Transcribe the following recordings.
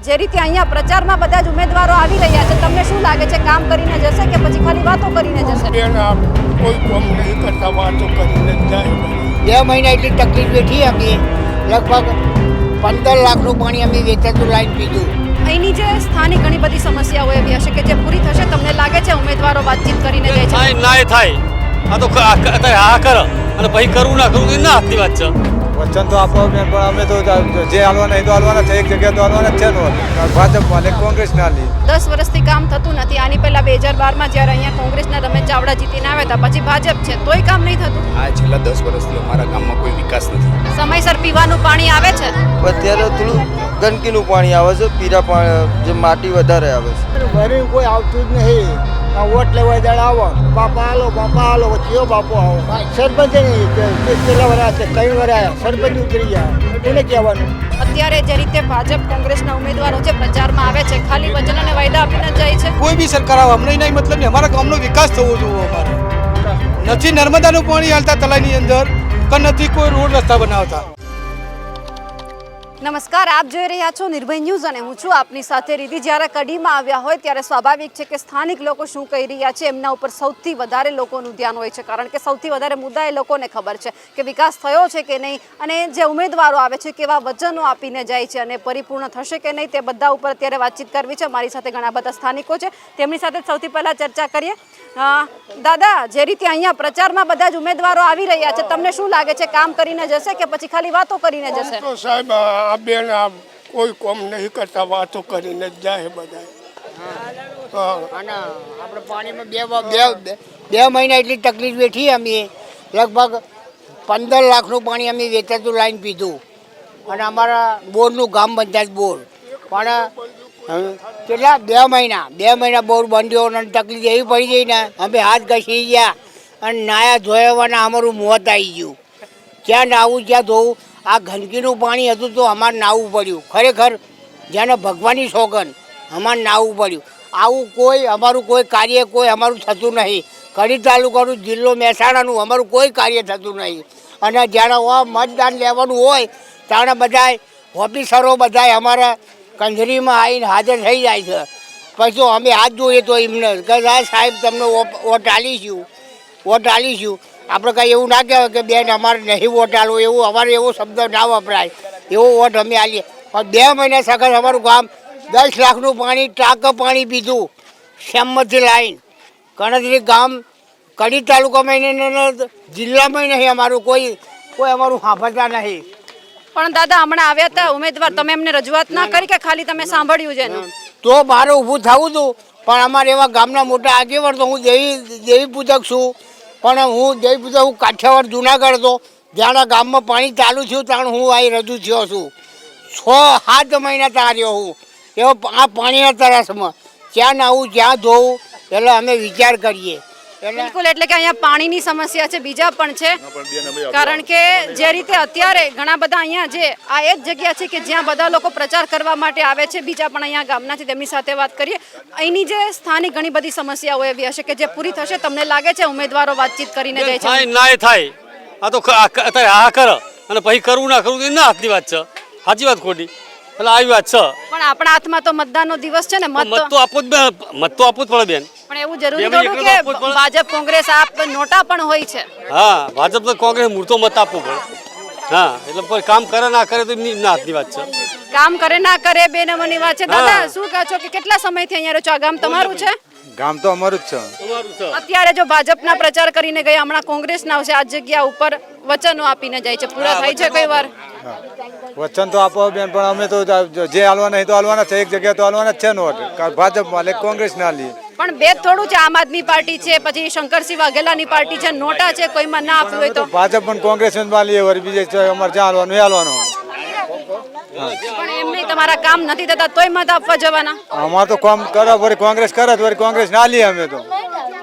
જે રીતે અહીંયા પ્રચારમાં બધા જ ઉમેદવારો આવી રહ્યા છે તમને શું લાગે છે કામ કરીને જશે કે પછી ખાલી વાતો કરીને જશે? કોઈ કોમ નહીં કરતા વાતો કરીને જાય બે મહિના એટલી તકલીફ બેઠી અમે. લગભગ પંદર લાખનું પાણી અમે વેચાતું લાઈન પીધું. અહીંની જે સ્થાનિક ઘણી બધી સમસ્યાઓ એવી હશે કે જે પૂરી થશે તમને લાગે છે ઉમેદવારો વાતચીત કરીને જાય છે? થાય ના એ થાય. આ તો હા કર. અને પછી કરવું ના કરવું એ ના હાથની વાત છે. વચન તો આપો મેં પણ અમે તો જે હાલવાના એ તો હાલવાના છે એક જગ્યાએ તો હાલવાના છે ભાજપ ભાજપમાં કોંગ્રેસ ના લી દસ વર્ષથી કામ થતું નથી. આની પહેલા બે હજાર બારમાં જ્યારે અહીંયા કોંગ્રેસના રમેશ ચાવડા જીતીને આવ્યા હતા પછી ભાજપ છે. તોય કામ નહીં થતું? આ છેલ્લા દસ વર્ષથી અમારા ગામમાં કોઈ વિકાસ નથી. સમયસર પીવાનું પાણી આવે છે? અત્યારે થોડું ગંદકીનું પાણી આવે છે પીરા પાણી જે માટી વધારે આવે છે. કોઈ આવતું જ નહીં. વોટ લેવા દાડા આવો. બાપા હાલો બાપા હાલો કયો બાપો આવો? સરપંચ કેટલા વરા છે કઈ વરા સરપંચ ઉતરી ગયા. એને કહેવાનું? અત્યારે જે રીતે ભાજપ કોંગ્રેસના ઉમેદવારો છે પ્રચારમાં આવે છે ખાલી વચન અને વાયદા આપીને જાય છે. કોઈ બી સરકાર આવે અમને નહીં મતલબ નહીં. અમારા ગામનો વિકાસ થવો જોઈએ અમારે. નથી નર્મદાનું પાણી હાલતા તલાઈની અંદર કે નથી કોઈ રોડ રસ્તા બનાવતા. નમસ્કાર, આપ જોઈ રહ્યા છો નિર્ભય ન્યૂઝ અને હું છું આપની સાથે રીધિ જ્યારે કડીમાં આવ્યા હોય, ત્યારે સ્વાભાવિક છે કે સ્થાનિક લોકો શું કહી રહ્યા છે એમના ઉપર સૌથી વધારે લોકોનું ધ્યાન હોય છે. કારણ કે સૌથી વધારે મુદ્દા એ લોકોને ખબર છે કે વિકાસ થયો છે કે નહીં અને જે ઉમેદવારો આવે છે કેવા વચનો આપીને જાય છે અને પરિપૂર્ણ થશે કે નહીં તે બધા ઉપર અત્યારે વાતચીત કરવી છે. મારી સાથે ઘણા બધા સ્થાનિકો છે. તેમની સાથે સૌથી પહેલાં ચર્ચા કરીએ. દાદા, જે રીતે અહીંયા પ્રચારમાં બધા જ ઉમેદવારો આવી રહ્યા છે, તમને શું લાગે છે, કામ કરીને જશે કે પછી ખાલી વાતો કરીને જશે? સાહેબ આ બેન આ કોઈ કોમ નહીં કરતા વાતો કરીને જ જાય બધા હા. અને આપણે પાણીમાં બે બે બે- મહિના એટલી તકલીફ બેઠી અમે. લગભગ પંદર લાખનું પાણી અમે વેચાતું લાઈન પીધું. અને અમારા બોરનું ગામ પંચાયત બોર. પણ કેટલા? બે મહિના. બે મહિના બોર બંધ્યો અને તકલીફ એવી પડી ગઈ ને અમે હાથ ઘસી ગયા. અને નાયા ધોયાવાના અમારું મોત આવી ગયું. ક્યાં નાવું ક્યાં ધોવું? આ ગંદકીનું પાણી હતું તો અમારે નાવું પડ્યું. ખરેખર જેને ભગવાનની સોગન અમારે નાવું પડ્યું. આવું કોઈ, અમારું કોઈ કાર્ય કોઈ અમારું થતું નહીં. કડી તાલુકાનું જિલ્લો મહેસાણાનું અમારું કોઈ કાર્ય થતું નહીં. અને જ્યારે મતદાન લેવાનું હોય, ત્યારે બધાય ઓફિસરો બધાય અમારા કંજરીમાં આવીને હાજર થઈ જાય છે. પછી અમે હાથ જોઈએ તો એમને કે સાહેબ, તમને વોટ આલીશું. વોટ આલીશું. આપણે કાંઈ એવું ના કહેવાય કે બેન અમારે નહીં વોટ આલો એવું અમારે એવો શબ્દ ના વપરાય. એવો વોટ અમે આલીએ. પણ બે મહિના સખત અમારું ગામ દસ લાખનું પાણી ટાંક પાણી પીધું. શ્યામથી લાઈન. કણદરી ગામ કડી તાલુકામાં નહીં જિલ્લામાં નહીં અમારું કોઈ કોઈ અમારું સાંભળતા નહીં. પણ દાદા હમણાં આવ્યા હતા ઉમેદવાર તમે એમને રજૂઆત ના કરી કે ખાલી તમે સાંભળ્યું છે તો મારે ઊભું થવું હતું પણ અમારે એવા ગામના મોટા આગેવાન તો હું દેવી દેવી પૂજક છું. પણ હું જઈ પૂછો હું કાઠિયાવાડ જુનાગઢ હતો જ્યાંના ગામમાં પાણી ચાલુ થયું ત્યાં હું અહીં રજૂ થયો છું. છ, સાત મહિના ત્યાં રહ્યો હું. એવો આ પાણીના તરસમાં ત્યાં નાવું જ્યાં ધોવું, એટલે અમે વિચાર કરીએ. બિલકુલ એટલે કે અહીંયા પાણીની સમસ્યા છે બીજા પણ છે. કારણ કે જે રીતે અત્યારે ઘણા બધા અહીંયા જે આ એ જ જગ્યા છે કે જ્યાં બધા લોકો પ્રચાર કરવા માટે આવે છે બીજા પણ અહીંયા ગામનાથી છે તેમની સાથે વાત કરીએ. અહીંની જે સ્થાનિક ઘણી બધી સમસ્યાઓ એવી હશે કે જે પૂરી થશે તમને લાગે છે ઉમેદવારો વાતચીત કરીને જાય થાય છે ના એ થાય. આ તો અત્યારે હા કર. અને પછી કરવું ના કરવું એ ના હાથની વાત છે. સાચી વાત ખોટી. એટલે આવી વાત છે. પણ આપણા હાથમાં તો મતદાનનો દિવસ છે ને મત મત તો આપવું જ મત તો આપવું જ પડે બેન. પણ એવું જરૂરી થોડું કે. ભાજપ કોંગ્રેસ આપ નોટા પણ હોય છે. હા ભાજપ તો કોંગ્રેસ મૂર્તો મત આપવું પડે. હા એટલે પછી કામ કરે ના કરે તો એમની ના હાથની વાત છે. કામ કરે ના કરે બે નંબરની વાત છે. દાદા શું કહો છો કે કેટલા સમયથી અહીંયા રહો છો? આ ગામ તમારું છે? ગામ તો અમારું જ છે. અત્યારે જો ભાજપના પ્રચાર કરીને ગયા હમણાં કોંગ્રેસના આવશે. આ જગ્યા ઉપર વચનો આપીને જાય છે. પૂરા થાય છે કઈ વાર? વચન તો આપો બેન પણ અમે તો જે હાલવાના એ તો હાલવાના છે. એક જગ્યા તો હાલવાના જ છે નોટ. ભાજપમાં કોંગ્રેસ ના લી પણ બે થોડું છે આમ આદમી પાર્ટી છે પછી શંકરસિંહ વાઘેલાની પાર્ટી છે નોટા છે કોઈમાં ના આપ્યું હોય તો. ભાજપ પણ કોંગ્રેસ બીજે અમારે એ પણ એમ તમારા કામ નથી થતા તોય મત આપવા જવાના. અમારે તો કામ કરે વળી કોંગ્રેસ કરે વળી કોંગ્રેસ ના લઈએ અમે તો.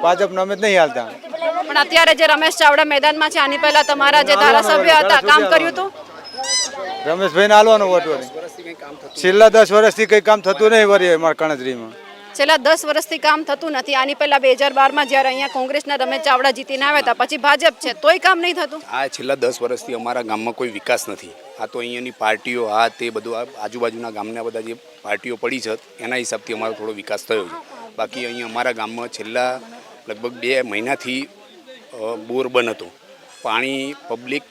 ભાજપને અમે જ નહીં હાલતા. પણ અત્યારે જે રમેશ ચાવડા મેદાનમાં છે આની પહેલા તમારા જે ધારાસભ્ય હતા કામ કર્યું હતું? રમેશભાઈ ને હાલવાનું વોટ વળી. છેલ્લા દસ વર્ષથી કઈ કામ થતું નહીં વળી અમારા કણજરીમાં. છેલ્લા દસ વર્ષથી કામ થતું નથી. આની પહેલા બે હજાર બારમાં જ્યારે અહીંયા કોંગ્રેસના રમેશ ચાવડા જીતીને આવ્યા હતા, પછી ભાજપ છે. તોય કામ નહીં થતું? આ છેલ્લા દસ વર્ષથી અમારા ગામમાં કોઈ વિકાસ નથી. આ તો અહીંયાની પાર્ટીઓ, આ તે બધું આજુબાજુના ગામના બધા જે પાર્ટીઓ પડી છે, એના હિસાબથી અમારો થોડો વિકાસ થયો છે. બાકી અહીંયા અમારા ગામમાં છેલ્લા લગભગ બે મહિનાથી બોર બંધ હતો. પાણી પબ્લિક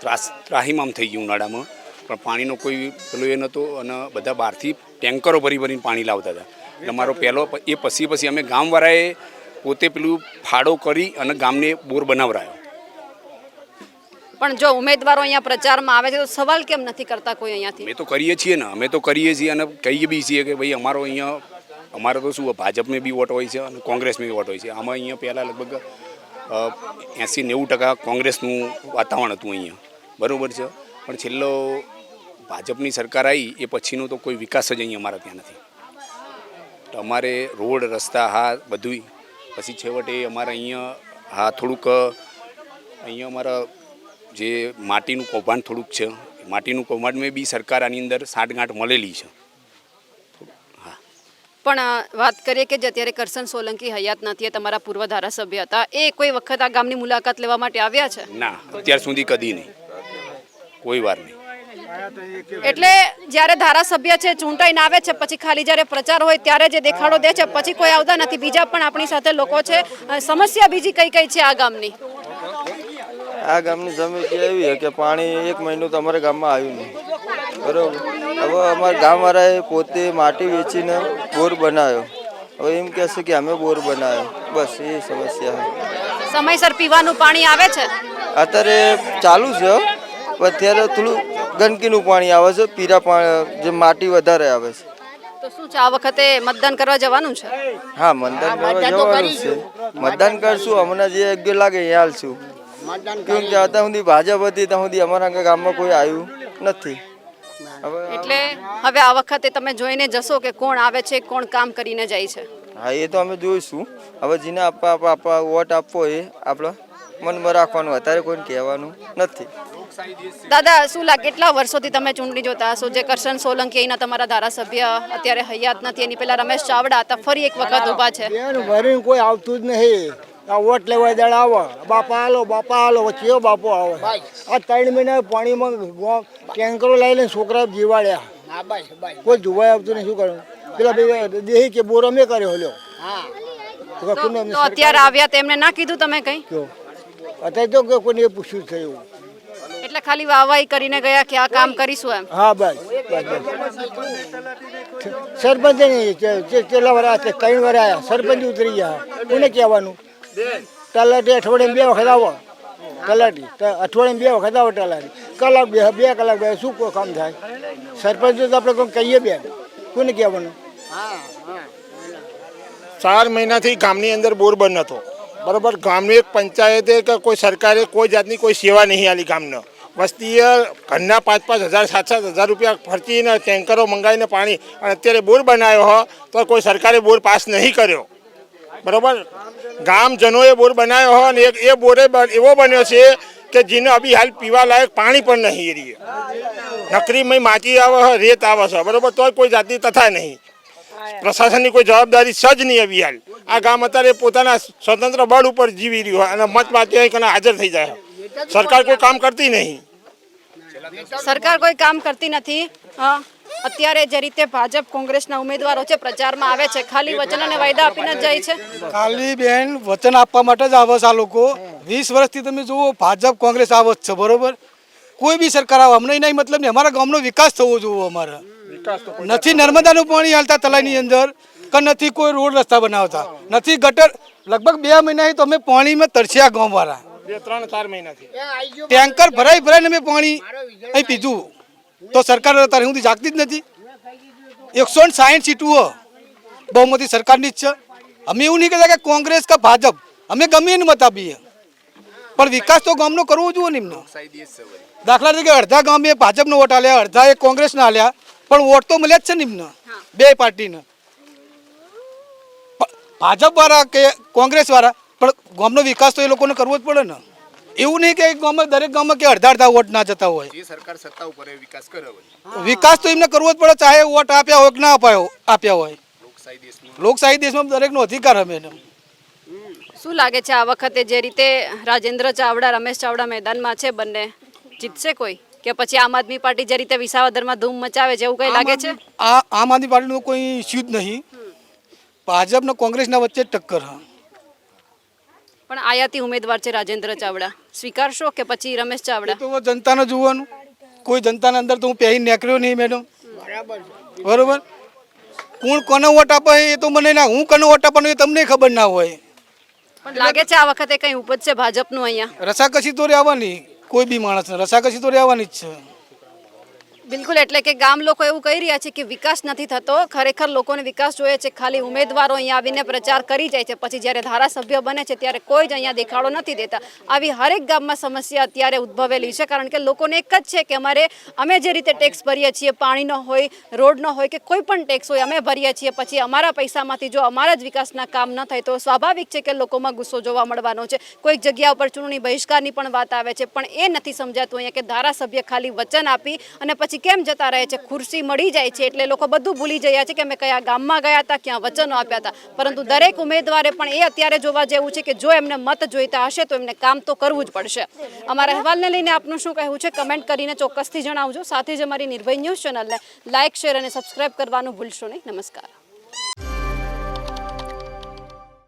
ત્રાસ, ત્રાહીમામ થઈ ગયું ઉનાળામાં. પણ પાણીનો કોઈ પેલો એ નહોતો અને બધા બહારથી ટેન્કરો ભરી ભરીને પાણી લાવતા હતા. એટલે અમારો પહેલો એ પછી પછી અમે ગામવાળાએ પોતે પેલું ફાળો કરી અને ગામને બોર બનાવરાયો. પણ જો ઉમેદવારો અહીંયા પ્રચારમાં આવે છે તો સવાલ કેમ નથી કરતા કોઈ અહીંયાથી? અમે તો કરીએ છીએ ને અમે તો કરીએ છીએ અને કહીએ બી છીએ કે ભાઈ અમારો અહીંયા અમારે તો શું ભાજપને બી વોટ હોય છે અને કોંગ્રેસમાં બી વોટ હોય છે. આમાં અહીંયા પહેલાં લગભગ એંસી નેવું ટકા કોંગ્રેસનું વાતાવરણ હતું અહીંયા. બરાબર છે? પણ છેલ્લો ભાજપની સરકાર આવી એ પછીનો તો કોઈ વિકાસ જ અહીંયા અમારા ત્યાં નથી. તો અમારે રોડ રસ્તા હા બધુંય. પછી છેવટે અમારે અહીંયા હા થોડુંક અહીંયા અમારા જે માટીનું કૌભાંડ થોડુંક છે માટીનું કૌભાંડમાં બી સરકાર આની અંદર સાંઠગાંઠ મળેલી છે. પણ વાત કરીએ કે જે અત્યારે કરશન સોલંકી હયાત નથી એ તમારા પૂર્વ ધારાસભ્ય હતા એ કોઈ વખત આ ગામની મુલાકાત લેવા માટે આવ્યા છે? ના અત્યાર સુધી કદી નહીં. કોઈ વાર નહીં. એટલે જ્યારે ધારાસભ્ય છે ચૂંટાઈને આવે છે પછી ખાલી જ્યારે પ્રચાર હોય ત્યારે જે દેખાડો દે છે પછી કોઈ આવતા નથી. બીજા પણ આપણી સાથે લોકો છે. સમસ્યા બીજી કઈ કઈ છે આ ગામની? આ ગામની સમસ્યા એવી કે પાણી એક મહિનો તો અમારા ગામમાં આવ્યું નહીં. બરોબર? હવે અમારા ગામવાળાએ પોતે માટી વેચીને બોર બનાવ્યો. હવે એમ કહેશે કે અમે બોર બનાવ્યો. બસ એ સમસ્યા સમયસર પીવાનું પાણી આવે છે? અત્યારે ચાલુ છે અત્યારે થોડું ગંદકીનું પાણી આવે છે પીરા પાણી જે માટી વધારે આવે છે. તો શું છે આ વખતે મતદાન કરવા જવાનું છે? હા મતદાન કરવા જવાનું છે. મતદાન કરશું હમણાં જે યોગ્ય લાગે એ હાલશું. કેમ કે અત્યાર સુધી ભાજપ હતી ત્યાં સુધી અમારા ગામમાં કોઈ આવ્યું નથી. એટલે હવે આ વખતે તમે જોઈને જશો કે કોણ આવે છે કોણ કામ કરીને જાય છે? હા એ તો અમે જોઈશું. હવે જેને આપવા આપવા આપવા વોટ આપવો એ આપણો મનમાં રાખવાનું અત્યારે કોઈને કહેવાનું નથી. દાદા શું લાગે કેટલા વર્ષોથી તમે ચૂંટણી જોતા હશો? જે કરશન સોલંકી અહીંના તમારા ધારાસભ્ય અત્યારે હયાત નથી એની પહેલા રમેશ ચાવડા હતા ફરી એક વખત ઊભા છે. ભરીને કોઈ આવતું જ નહીં. આ વોટ લેવા દાડ આવો. બાપા હાલો બાપા હાલો કયો બાપો આવો. આ ત્રણ મહિના પાણીમાં ગો- ટેન્કરો લઈને છોકરા જીવાડ્યા. કોઈ જોવાય આવતું નહીં શું કરવું પેલા ભાઈ દેહી કે બોરો મેં કર્યો હલ્યો. તો અત્યારે આવ્યા તેમને ના કીધું તમે કઈ? અત્યારે તો કોઈને પૂછ્યું થયું. એટલે ખાલી વાહવાહી કરીને ગયા કે આ કામ કરીશું એમ. હા બસ બસ સરપંચ નહીં કેટલા વાર છે ત્રણ વાર આવ્યા સરપંચ ઉતરી ગયા. કોને કહેવાનું? તલાટી અઠવાડિયે બે વખત આવો. તલાટી તો અઠવાડિયે બે વખત આવો તલાટી. કલાક બે બે કલાક બે શું કોઈ કામ થાય? સરપંચ તો આપણે કોઈ કહીએ બેન. કોને કહેવાનું? ચાર મહિનાથી ગામની અંદર બોર બંધ હતો. બરાબર? ગામની એક પંચાયતે કે કોઈ સરકારે કોઈ જાતની કોઈ સેવા નહીં આલી ગામને. વસ્તીએ ઘરના પાંચ પાંચ હજાર સાત સાત હજાર રૂપિયા ખર્ચીને ટેન્કરો મંગાવીને પાણી અને અત્યારે બોર બનાવ્યો હો, તો કોઈ સરકારે બોર પાસ નહીં કર્યો. બરાબર? ગામજનોએ બોર બનાવ્યો હો અને એક એ બોરે એવો બન્યો છે કે જેને અભી હાલ પીવા લાયક પાણી પણ નહીં રહીએ નકરીમાં માટી આવે છે રેત આવે છે, બરાબર? તોય કોઈ જાતની તથા નહીં. પ્રશાસનની કોઈ જવાબદારી સજ નહીં આવી હાલ. આ ગામ અત્યારે પોતાના સ્વતંત્ર બળ ઉપર જીવી રહ્યું હોય અને મત માટે હાજર થઈ જાય સરકાર કોઈ કામ કરતી નહીં. સરકાર કોઈ કામ કરતી નથી. હા. અત્યારે જે રીતે ભાજપ કોંગ્રેસના ઉમેદવારો છે પ્રચારમાં આવે છે ખાલી વચન અને વાયદા આપીને જાય છે. ખાલી બેન વચન આપવા માટે જ આવે છે આ લોકો. વીસ વર્ષથી તમે જુઓ ભાજપ કોંગ્રેસ આવે જ છે બરોબર? કોઈ બી સરકાર આવે અમને નહીં મતલબ નહીં. અમારા ગામનો વિકાસ થવો જોઈએ અમારે. નથી નર્મદાનું પાણી હાલતા તલાઈની અંદર કે નથી કોઈ રોડ રસ્તા બનાવતા. નથી ગટર લગભગ બે મહિનાથી તો અમે પાણીમાં તરસ્યા ગામવાળા. બે ત્રણ ચાર મહિનાથી. ટેન્કર ભરાઈ ભરાઈને અમે પાણી અહીં પીધું. તો સરકાર અત્યારે સુધી જાગતી જ નથી. એકસો ને સાઠ સીટુઓ બહુમતી સરકારની જ છે. અમે એવું નહીં કહેતા કે કોંગ્રેસ કે ભાજપ. અમે ગમે એને મત આપીએ. પણ વિકાસ તો ગામનો કરવો જોઈએ ને એમનો. દાખલા તરીકે અડધા ગામે ભાજપનો વોટ આલ્યા અડધા એ કોંગ્રેસના આલ્યા. પણ વોટ તો મળ્યા જ છે ને એમને. બે પાર્ટીને. ભાજપ વાળા કે કોંગ્રેસ વાળા પણ ગામનો વિકાસ તો એ લોકોને કરવો જ પડે ને. એવું નહીં કે ગામમાં દરેક ગામમાં કે અડધા અડધા વોટ ના જતા હોય. જે સરકાર સત્તા ઉપર વિકાસ કરે વિકાસ તો એમને કરવો જ પડે ચાહે વોટ આપ્યા હોય કે ના આપ્યા આપ્યા હોય. લોકશાહી દેશમાં લોકશાહી દેશમાં દરેકનો અધિકાર અમે એને શું લાગે છે આ વખતે જે રીતે રાજેન્દ્ર ચાવડા રમેશ ચાવડા મેદાનમાં છે બંને? જીતશે કોઈ? કે પછી આમ આદમી પાર્ટી જે રીતે વિસાવદરમાં ધૂમ મચાવે છે એવું કંઈ લાગે છે? આ આમ આદમી પાર્ટીનું કોઈ ઇસ્યુ જ નહીં. ભાજપ ને કોંગ્રેસના વચ્ચે ટક્કર હા. પણ આયાતી ઉમેદવાર છે રાજેન્દ્ર ચાવડા. સ્વીકારશો કે પછી રમેશ ચાવડા? તો જનતાને જોવાનું. કોઈ જનતાના અંદર તો હું પહેરી નીકળ્યો નહીં મેડમ બરોબર કોણ કોને વોટ આપે એ તો મને ના હું કોને વોટ આપવાનો એ તમને ખબર ના હોય. પણ લાગે છે આ વખતે કંઈ ઉપજશે ભાજપનું અહીંયા? રસાકસી તો રહેવાની. કોઈ બી માણસને. રસાકસી તો રહેવાની જ છે. બિલકુલ, એટલે કે ગામ લોકો એવું કહી રહ્યા છે કે વિકાસ નથી થતો. ખરેખર લોકોને વિકાસ જોઈએ છે. ખાલી ઉમેદવારો અહીંયા આવીને પ્રચાર કરી જાય છે. પછી જ્યારે ધારાસભ્ય બને છે, ત્યારે કોઈ જ અહીંયા દેખાડો નથી દેતા. આવી હરેક ગામમાં સમસ્યા અત્યારે ઉદ્ભવેલી છે, કારણ કે લોકોને એક જ છે કે અમારે, અમે જે રીતે ટેક્સ ભરીએ છીએ, પાણીનો હોય, રોડનો હોય કે કોઈ પણ ટેક્સ હોય, અમે ભરીએ છીએ. પછી અમારા પૈસામાંથી જો અમારા જ વિકાસના કામ ન થાય, તો સ્વાભાવિક છે કે લોકોમાં ગુસ્સો જોવા મળવાનો છે. કોઈક જગ્યા ઉપર ચૂંટણી બહિષ્કારની પણ વાત આવે છે, પણ એ નથી સમજાતું અહીંયા કે ધારાસભ્ય ખાલી વચન આપી અને પછી કેમ જતા રહે છે? ખુરશી મળી જાય છે એટલે લોકો બધું ભૂલી ગયા છે કે અમે કયા ગામમાં ગયા હતા, ક્યાં વચનો આપ્યા હતા. પરંતુ દરેક ઉમેદવારે પણ એ અત્યારે જોવા જેવું છે કે જો એમને મત જોઈતા હશે તો એમને કામ તો કરવું જ પડશે. અમારા અહેવાલને લઈને આપનું શું કહેવું છે? કમેન્ટ કરીને ચોક્કસથી જણાવજો. સાથે જ અમારી નિર્ભય ન્યૂઝ ચેનલને લાઇક શેર અને સબસ્ક્રાઇબ કરવાનું ભૂલશો નહીં. નમસ્કાર.